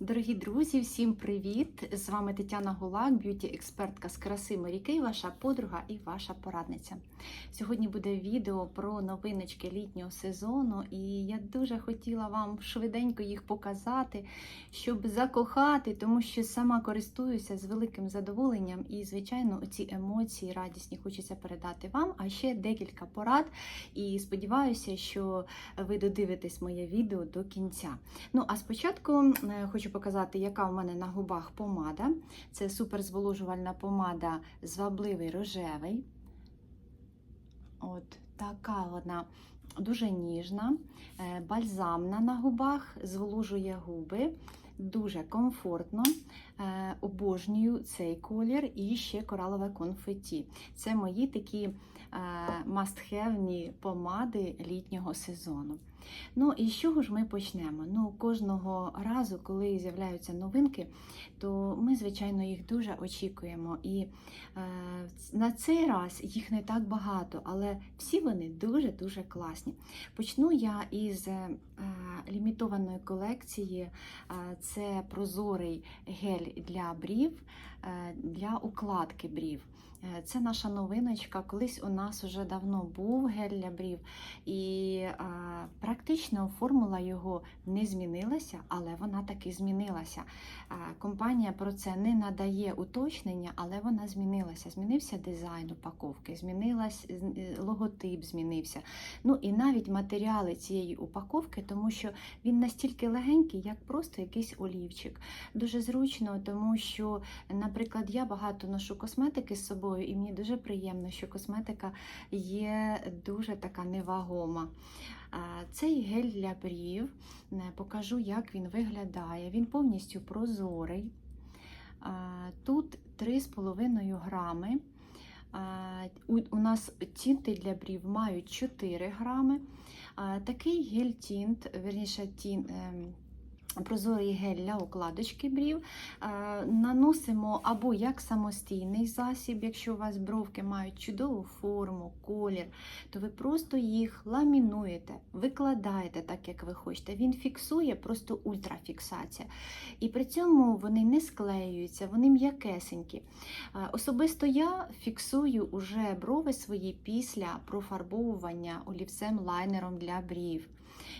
Дорогі друзі, всім привіт! З вами Тетяна Гулак, б'юті-експертка з краси Маріки, ваша подруга і ваша порадниця. Сьогодні буде відео про новиночки літнього сезону, і я дуже хотіла вам швиденько їх показати, щоб закохати, тому що сама користуюся з великим задоволенням і, звичайно, ці емоції радісні хочеться передати вам. А ще декілька порад. І сподіваюся, що ви додивитесь моє відео до кінця. Ну, а спочатку е, хочу показати, яка у мене на губах помада. Це суперзволожувальна помада звабливий рожевий. От така вона дуже ніжна, е, бальзамна на губах, зволожує губи. Дуже комфортно, Е, обожнюю цей колір і ще коралове конфеті. Це мої такі мастхевні помади літнього сезону. Ну і з чого ж ми почнемо? Ну, Кожного разу, коли з'являються новинки, то ми, звичайно, їх дуже очікуємо. І е, на цей раз їх не так багато, але всі вони дуже-дуже класні. Почну я із е, лімітованої колекції. Е, це прозорий гель для брів, е, для укладки брів. Е, Це наша новиночка. Колись у нас вже давно був гель для брів, і а, практично формула його не змінилася, але вона таки змінилася. А, компанія про це не надає уточнення, але вона змінилася. Змінився дизайн упаковки, змінилась е, логотип, змінився. Ну і навіть матеріали цієї упаковки, тому що він настільки легенький, як просто якийсь олівчик. Дуже зручно, тому що, наприклад, я багато ношу косметики з собою, і мені дуже приємно, що косметика є дуже така невагома. Цей гель для брів е, покажу, як він виглядає. Він повністю прозорий. Тут 3,5 грами. У нас тінти для брів мають 4 грами. Такий гель-тінт, верніше, тін, ем, прозорий гель для укладочки брів. Е, Наносимо або як самостійний засіб, якщо у вас бровки мають чудову форму, колір, то ви просто їх ламінуєте, викладаєте так, як ви хочете. Він фіксує просто ультрафіксація. І при цьому вони не склеюються, вони м'якесенькі. Е, Особисто я фіксую уже брови свої після профарбовування олівцем лайнером для брів.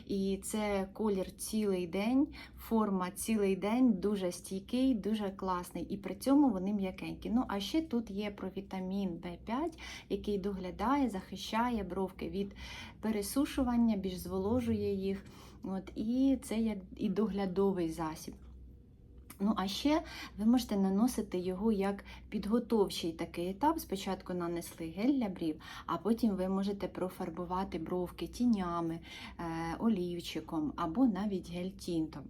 І це колір цілий день, форма цілий день, дуже стійкий, дуже класний. І при цьому вони м'якенькі. Ну, а ще тут є провітамін В5, який доглядає, захищає бровки від пересушування, більш зволожує їх. От, І це як і доглядовий засіб. Ну, а ще ви можете наносити його як підготовчий такий етап. Спочатку нанесли гель для брів, а потім ви можете профарбувати бровки тінями, е, олівчиком або навіть гель-тінтом.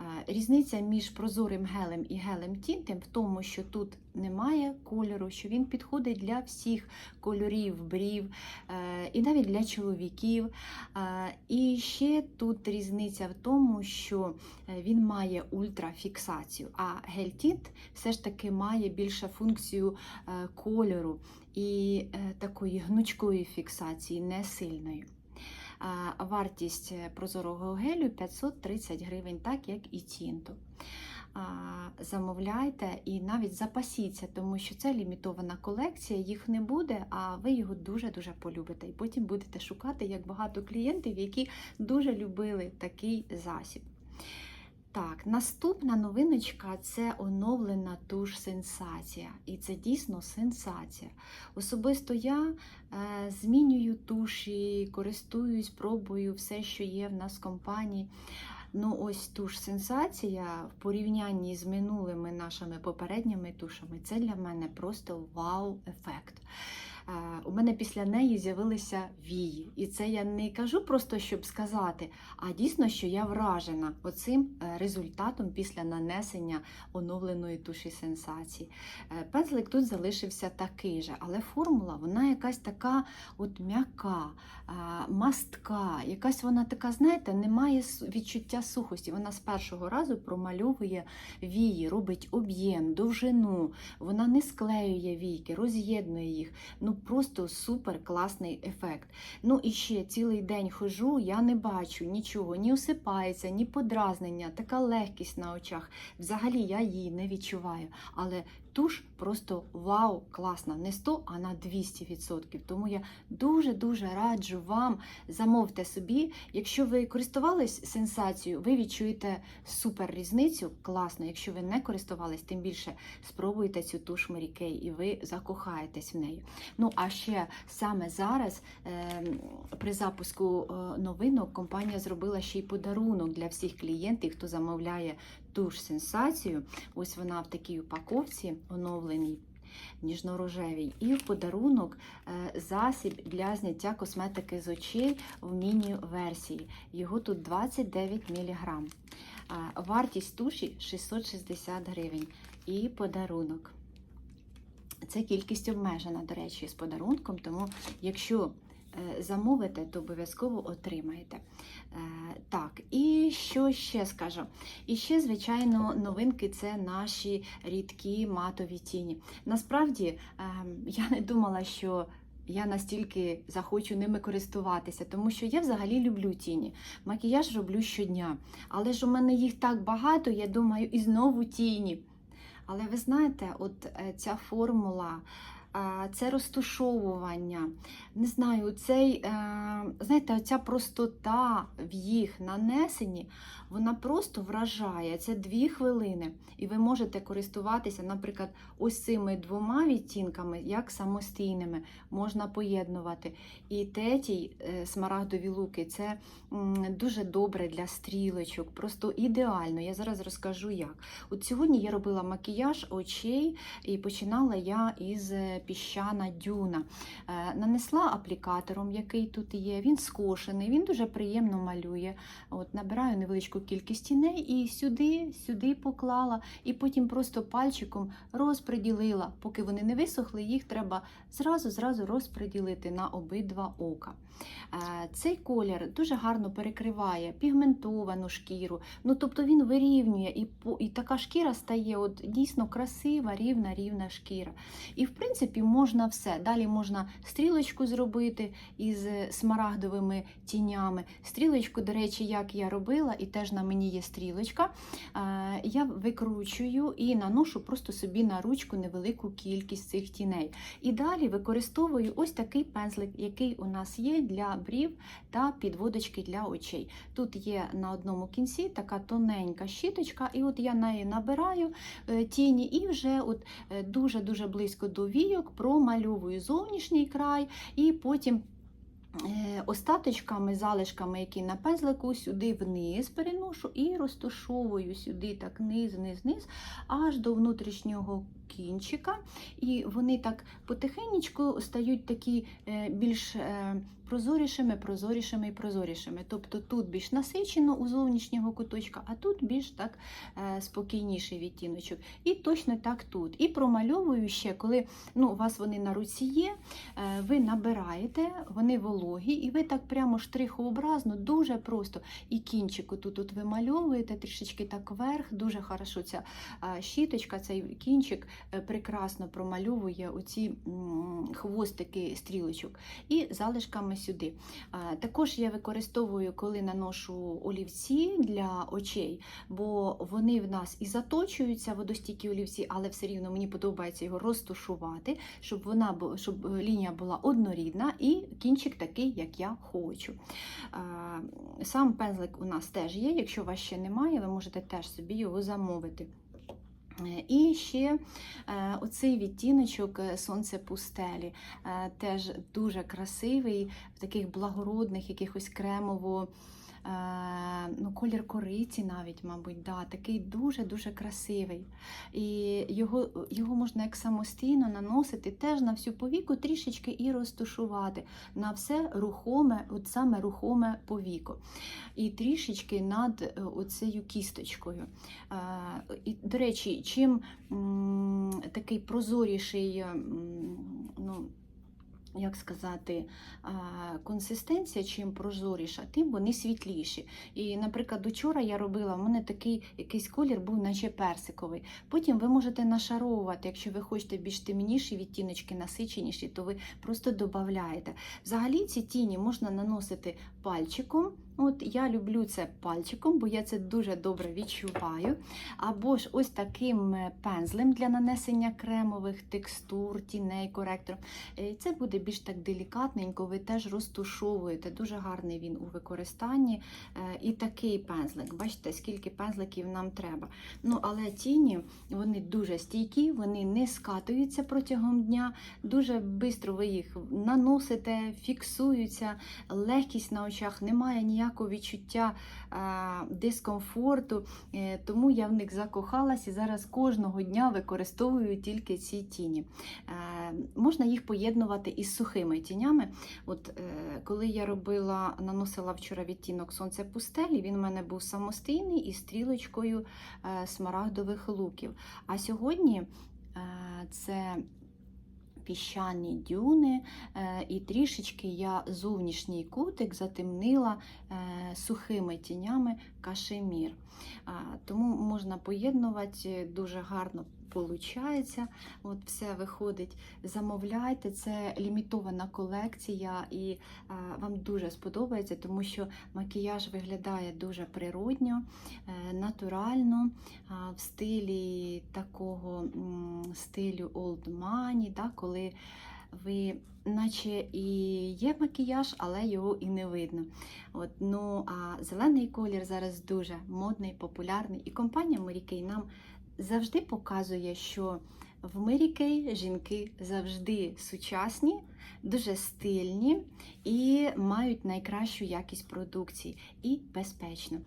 Е, Різниця між прозорим гелем і гелем-тінтом в тому, що тут немає кольору, що він підходить для всіх кольорів брів, е, і навіть для чоловіків. Е, І ще тут різниця в тому, що е, він має ультрафіксацію, а гель-тінт все ж таки має більше функцію кольору і такої гнучкої фіксації, не сильної. Вартість прозорого гелю 530 гривень, так як і тінту. Замовляйте і навіть запасіться, тому що це лімітована колекція, їх не буде, а ви його дуже-дуже полюбите. І потім будете шукати як багато клієнтів, які дуже любили такий засіб. Так, наступна новиночка це оновлена туш сенсація. І це дійсно сенсація. Особисто я е, змінюю туші, користуюсь, пробую все, що є в нас в компанії. Ну, ось туш сенсація в порівнянні з минулими нашими попередніми тушами, це для мене просто вау-ефект. У мене після неї з'явилися вії. І це я не кажу просто, щоб сказати, а дійсно, що я вражена оцим е, результатом після нанесення оновленої туші сенсації. Е, Пензлик тут залишився такий же, але формула вона якась така от м'яка, мастка, якась вона така, знаєте, немає відчуття сухості. Вона з першого разу промальовує вії, робить об'єм, довжину, вона не склеює війки, роз'єднує їх. Ну просто супер класний ефект. Ну і ще цілий день хожу, я не бачу нічого, ні осипається, ні подразнення, така легкість на очах. Взагалі я її не відчуваю. Але туш просто вау, класна, не 100, а на 200%. Тому я дуже-дуже раджу вам замовте собі. Якщо ви користувались сенсацією, ви відчуєте супер різницю. Класно. Якщо ви не користувались, тим більше спробуйте цю туш Mary Kay і ви закохаєтесь в неї. Ну а ще саме зараз, е, при запуску е, новинок, компанія зробила ще й подарунок для всіх клієнтів, хто замовляє туш сенсацію. Ось вона в такій упаковці оновленій. Ніжно-рожевій. І в подарунок е, засіб для зняття косметики з очей в міні-версії. Його тут 29 мг. Вартість туші 660 гривень. І подарунок. Це кількість обмежена, до речі, з подарунком, тому якщо е, замовите, то обов'язково отримаєте. Е, Так, і що ще скажу? І ще, звичайно, новинки це наші рідкі матові тіні. Насправді, ем, я не думала, що. Я настільки захочу ними користуватися, тому що я взагалі люблю тіні. Макіяж роблю щодня. Але ж у мене їх так багато, я думаю, і знову тіні. Але ви знаєте, от е, ця формула, е, це розтушовування, не знаю, цей, е, знаєте, ця простота в їх нанесенні, вона просто вражає. Це дві хвилини. І ви можете користуватися, наприклад, ось цими двома відтінками, як самостійними, можна поєднувати. І третій смарагдові луки це дуже добре для стрілочок, просто ідеально. Я зараз розкажу як. От сьогодні я робила макіяж очей і починала я із е, піщана дюна. Е, Нанесла аплікатором, який тут є. Він скошений, він дуже приємно малює. От Набираю невеличку кількість тіней і сюди, сюди поклала, і потім просто пальчиком розподілила. Поки вони не висохли, їх треба зразу-зразу розподілити на обидва ока. Е, Цей колір дуже гарно перекриває пігментовану шкіру. Ну, тобто він вирівнює, і, і така шкіра стає от, дійсно красива, рівна, рівна шкіра. І в принципі можна все. Далі можна стрілочку зробити із смарагдовими тінями. Стрілочку, до речі, як я робила, і теж на мені є стрілочка. е, Я викручую і наношу просто собі на ручку невелику кількість цих тіней. І далі використовую ось такий пензлик, який у нас є для брів та підводочки для очей. Тут є на одному кінці така тоненька щіточка, і от я нею набираю е, тіні і вже от е, дуже-дуже близько до війок промальовую зовнішній край і потім. е, Остаточками, залишками, які на пензлику, сюди вниз переношу і розташовую сюди так низ, низ, низ, аж до внутрішнього кінчика. І вони так потихенечку стають такі е, більш е, прозорішими, прозорішими і прозорішими. Тобто тут більш насичено у зовнішнього куточка, а тут більш так е, спокійніший відтіночок. І точно так тут. І промальовую ще, коли ну, у вас вони на руці є, е, ви набираєте, вони вологі, і ви так прямо штрихообразно, дуже просто. І кінчику тут от вимальовуєте трішечки так вверх, дуже хорошо ця е, щіточка, цей кінчик прекрасно промальовує оці хвостики стрілочок і залишками сюди. Також я використовую, коли наношу олівці для очей, бо вони в нас і заточуються водостійкі олівці, але все рівно мені подобається його розтушувати, щоб вона щоб лінія була однорідна і кінчик такий, як я хочу. Сам пензлик у нас теж є. Якщо у вас ще немає, ви можете теж собі його замовити. Е, І ще е, оцей відтіночок е, сонце пустелі, теж дуже красивий, в таких благородних, якихось кремово. Е, Ну, колір кориці навіть, мабуть, да, такий дуже-дуже красивий. І його, його можна як самостійно наносити теж на всю повіку трішечки і розташувати на все рухоме, от саме рухоме повіко. І трішечки над е, оцею кісточкою. Е, І, до речі, чим такий прозоріший як сказати, консистенція, чим прозоріша, тим вони світліші. І, наприклад, учора я робила, в мене такий якийсь колір був, наче персиковий. Потім ви можете нашаровувати, якщо ви хочете більш темніші відтіночки, насиченіші, то ви просто додаєте. Взагалі ці тіні можна наносити пальчиком. От я люблю це пальчиком, бо я це дуже добре відчуваю. Або ж ось таким е, пензлем для нанесення кремових текстур, тіней, коректором. Е, Це буде більш так делікатненько, ви теж розтушовуєте. Дуже гарний він у використанні. Е, І такий пензлик. Бачите, скільки пензликів нам треба. Ну, але тіні вони дуже стійкі, вони не скатуються протягом дня. Дуже швидко ви їх наносите, фіксуються, легкість на очах, немає ніякого відчуття а, дискомфорту. Е, Тому я в них закохалась і зараз кожного дня використовую тільки ці тіні. Е, Можна їх поєднувати із сухими тінями. От е, коли я робила, наносила вчора відтінок сонце пустелі, він у мене був самостійний із стрілочкою е, смарагдових луків. А сьогодні е, це піщані дюни, е, і трішечки я зовнішній кутик затемнила е, сухими тінями кашемір. Тому можна поєднувати дуже гарно. Получається, от все виходить. Замовляйте, це лімітована колекція, і а, вам дуже сподобається, тому що макіяж виглядає дуже природньо, е, натурально, а, в стилі такого м, стилю old money, да, коли ви, наче і є макіяж, але його і не видно. От, ну, а зелений колір зараз дуже модний, популярний, і компанія Kay нам завжди показує, що в Kay жінки завжди сучасні, дуже стильні і мають найкращу якість продукції і безпечно.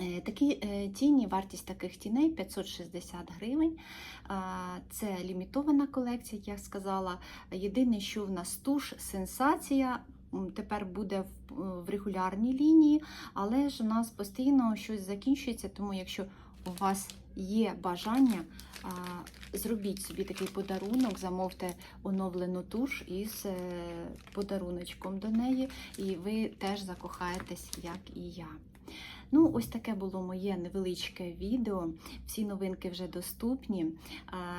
Е, Такі е, тіні, вартість таких тіней 560 гривень. Це лімітована колекція, як я сказала. Єдине, що в нас туш сенсація. Тепер буде в регулярній лінії, але ж у нас постійно щось закінчується, тому якщо у вас є бажання, зробіть собі такий подарунок, замовте оновлену туш із е, подаруночком до неї, і ви теж закохаєтесь, як і я. Ну, ось таке було моє невеличке відео. Всі новинки вже доступні.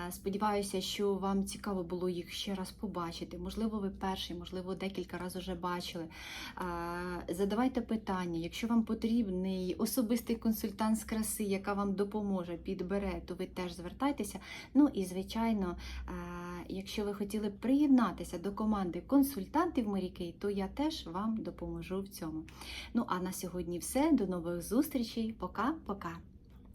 Сподіваюся, що вам цікаво було їх ще раз побачити. Можливо, ви перший, можливо, декілька разів вже бачили. Задавайте питання. Якщо вам потрібний особистий консультант з краси, яка вам допоможе, підбере, то ви теж звертайтеся. Ну і звичайно, якщо ви хотіли приєднатися до команди консультантів Морікей, то я теж вам допоможу в цьому. Ну а на сьогодні все. До нових зустрічей. Пока-пока.